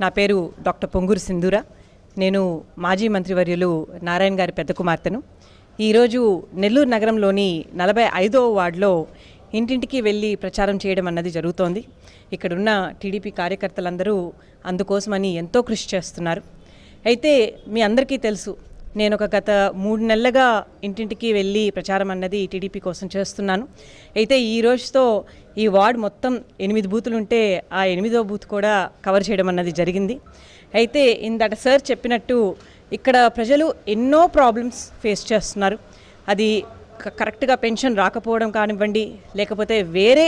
నా పేరు డాక్టర్ పొంగూరు సింధూర. నేను మాజీ మంత్రివర్యులు నారాయణ గారి పెద్ద కుమార్తెను. ఈరోజు నెల్లూరు నగరంలోని నలభై ఐదో వార్డులో ఇంటింటికి వెళ్ళి ప్రచారం చేయడం అన్నది జరుగుతోంది. ఇక్కడున్న టీడీపీ కార్యకర్తలందరూ అందుకోసమని ఎంతో కృషి చేస్తున్నారు. అయితే మీ అందరికీ తెలుసు నేను ఒక గత మూడు నెలలుగా ఇంటింటికి వెళ్ళి ప్రచారం అన్నది టీడీపీ కోసం చేస్తున్నాను. అయితే ఈ రోజుతో ఈ వార్డ్ మొత్తం ఎనిమిది బూతులు ఉంటే ఆ ఎనిమిదో బూత్ కూడా కవర్ చేయడం అన్నది జరిగింది. అయితే ఇందట సార్ చెప్పినట్టు ఇక్కడ ప్రజలు ఎన్నో ప్రాబ్లమ్స్ ఫేస్ చేస్తున్నారు. అది కరెక్ట్గా పెన్షన్ రాకపోవడం కానివ్వండి లేకపోతే వేరే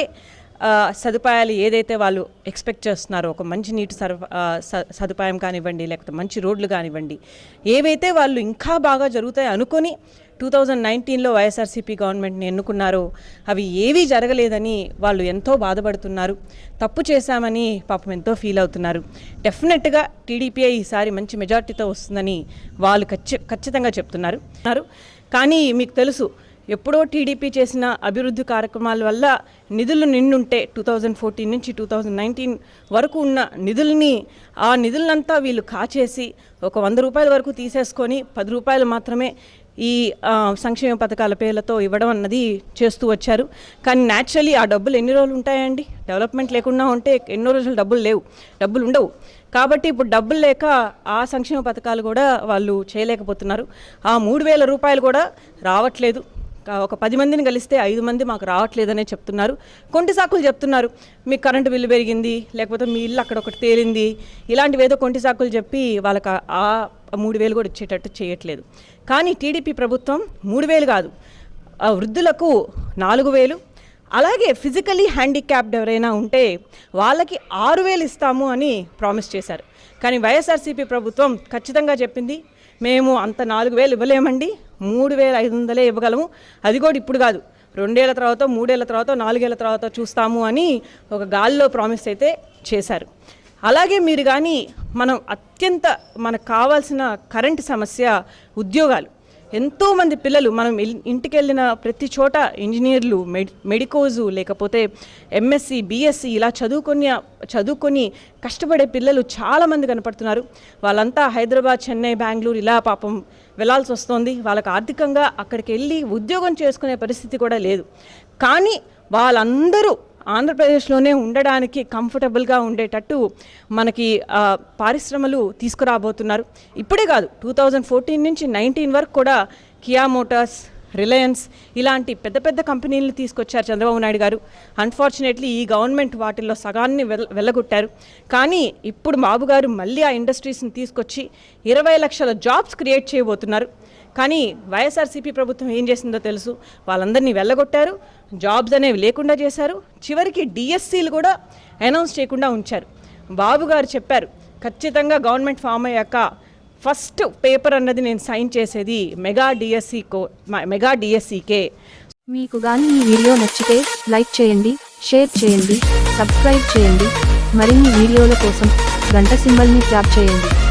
సదుపాయాలు ఏదైతే వాళ్ళు ఎక్స్పెక్ట్ చేస్తున్నారో ఒక మంచి నీటి సరఫ స- సదుపాయం కానివ్వండి లేకపోతే మంచి రోడ్లు కానివ్వండి ఏవైతే వాళ్ళు ఇంకా బాగా జరుగుతాయి అనుకొని టూ థౌజండ్ నైన్టీన్లో వైఎస్ఆర్సీపీ గవర్నమెంట్ని ఎన్నుకున్నారో అవి ఏవీ జరగలేదని వాళ్ళు ఎంతో బాధపడుతున్నారు. తప్పు చేశామని పాపం ఎంతో ఫీల్ అవుతున్నారు. డెఫినెట్గా టీడీపీ ఈసారి మంచి మెజార్టీతో వస్తుందని వాళ్ళు ఖచ్చి ఖచ్చితంగా చెప్తున్నారు. కానీ మీకు తెలుసు ఎప్పుడో టీడీపీ చేసిన అభివృద్ధి కార్యక్రమాల వల్ల నిధులు నిండుంటే టూ థౌజండ్ ఫోర్టీన్ నుంచి టూ థౌజండ్ నైన్టీన్ వరకు ఉన్న నిధుల్ని ఆ నిధులంతా వీళ్ళు కాచేసి ఒక వంద రూపాయల వరకు తీసేసుకొని పది రూపాయలు మాత్రమే ఈ సంక్షేమ పథకాల పేర్లతో ఇవ్వడం అన్నది చేస్తూ వచ్చారు. కానీ న్యాచురలీ ఆ డబ్బులు ఎన్ని రోజులు ఉంటాయండి? డెవలప్మెంట్ లేకుండా ఉంటే ఎన్నో రోజులు డబ్బులు లేవు. డబ్బులు ఉండవు. కాబట్టి ఇప్పుడు డబ్బులు లేక ఆ సంక్షేమ పథకాలు కూడా వాళ్ళు చేయలేకపోతున్నారు. ఆ మూడు వేల రూపాయలు కూడా రావట్లేదు. ఒక పది మందిని కలిస్తే ఐదు మంది మాకు రావట్లేదనే చెప్తున్నారు. కొంటి సాకులు చెప్తున్నారు. మీ కరెంటు బిల్లు పెరిగింది లేకపోతే మీ ఇల్లు అక్కడ ఒకటి తేలింది. ఇలాంటివి ఏదో కొంటి సాకులు చెప్పి వాళ్ళకి ఆ- మూడు వేలు కూడా ఇచ్చేటట్టు చేయట్లేదు. కానీ టీడీపీ ప్రభుత్వం మూడు వేలు కాదు. ఆ వృద్ధులకు నాలుగు వేలు. అలాగే ఫిజికలీ హ్యాండిక్యాప్డ్ ఎవరైనా ఉంటే వాళ్ళకి ఆరు వేలు ఇస్తాము అని ప్రామిస్ చేశారు. కానీ వైఎస్ఆర్సీపీ ప్రభుత్వం ఖచ్చితంగా చెప్పింది మేము అంత నాలుగు వేలు ఇవ్వలేమండి. మూడు వేల ఐదు వందలే ఇవ్వగలము. అది కూడా ఇప్పుడు కాదు. రెండేళ్ళ తర్వాత మూడేళ్ళ తర్వాత నాలుగేళ్ళ తర్వాత చూస్తాము అని ఒక గాల్లో ప్రామిస్ అయితే చేశారు. అలాగే మీరు కానీ మనం అత్యంత మనకు కావాల్సిన కరెంటు సమస్య ఉద్యోగాలు. ఎంతోమంది పిల్లలు మనం ఇంటికి వెళ్ళిన ప్రతి చోట ఇంజనీర్లు మెడి మెడికోజు లేకపోతే ఎంఎస్సి బిఎస్సి ఇలా చదువుకొని చదువుకొని కష్టపడే పిల్లలు చాలామంది కనపడుతున్నారు. వాళ్ళంతా హైదరాబాద్ చెన్నై బెంగళూరు ఇలా పాపం వెళ్ళాల్సి వస్తుంది. వాళ్ళకి ఆర్థికంగా అక్కడికి వెళ్ళి ఉద్యోగం చేసుకునే పరిస్థితి కూడా లేదు. కానీ వాళ్ళందరూ ఆంధ్రప్రదేశ్లోనే ఉండడానికి కంఫర్టబుల్గా ఉండేటట్టు మనకి పరిశ్రమలు తీసుకురాబోతున్నారు. ఇప్పుడే కాదు టూ థౌజండ్ ఫోర్టీన్ నుంచి నైన్టీన్ వరకు కూడా కియా మోటార్స్ రిలయన్స్ ఇలాంటి పెద్ద పెద్ద కంపెనీలను తీసుకొచ్చారు చంద్రబాబు నాయుడు గారు. అన్ఫార్చునేట్లీ ఈ గవర్నమెంట్ వాటిల్లో సగాన్ని వెల్ వెళ్ళగొట్టారు కానీ ఇప్పుడు బాబు గారు మళ్ళీ ఆ ఇండస్ట్రీస్ని తీసుకొచ్చి ఇరవై లక్షల జాబ్స్ క్రియేట్ చేయబోతున్నారు. కానీ వైఎస్ఆర్సీపీ ప్రభుత్వం ఏం చేసిందో తెలుసు. వాళ్ళందరినీ వెళ్ళగొట్టారు. జాబ్స్ అనేవి లేకుండా చేశారు. చివరికి డిఎస్సీలు కూడా అనౌన్స్ చేయకుండా ఉంచారు. బాబు గారు చెప్పారు ఖచ్చితంగా గవర్నమెంట్ ఫామ్ అయ్యాక ఫస్ట్ పేపర్ అన్నది నేను సైన్ చేసేది మెగా డిఎస్సి కో మెగా డిఎస్సికే. మీకు కానీ ఈ వీడియో నచ్చితే లైక్ చేయండి షేర్ చేయండి సబ్స్క్రైబ్ చేయండి. మరిన్ని వీడియోల కోసం గంట సింబల్ని ట్యాప్ చేయండి.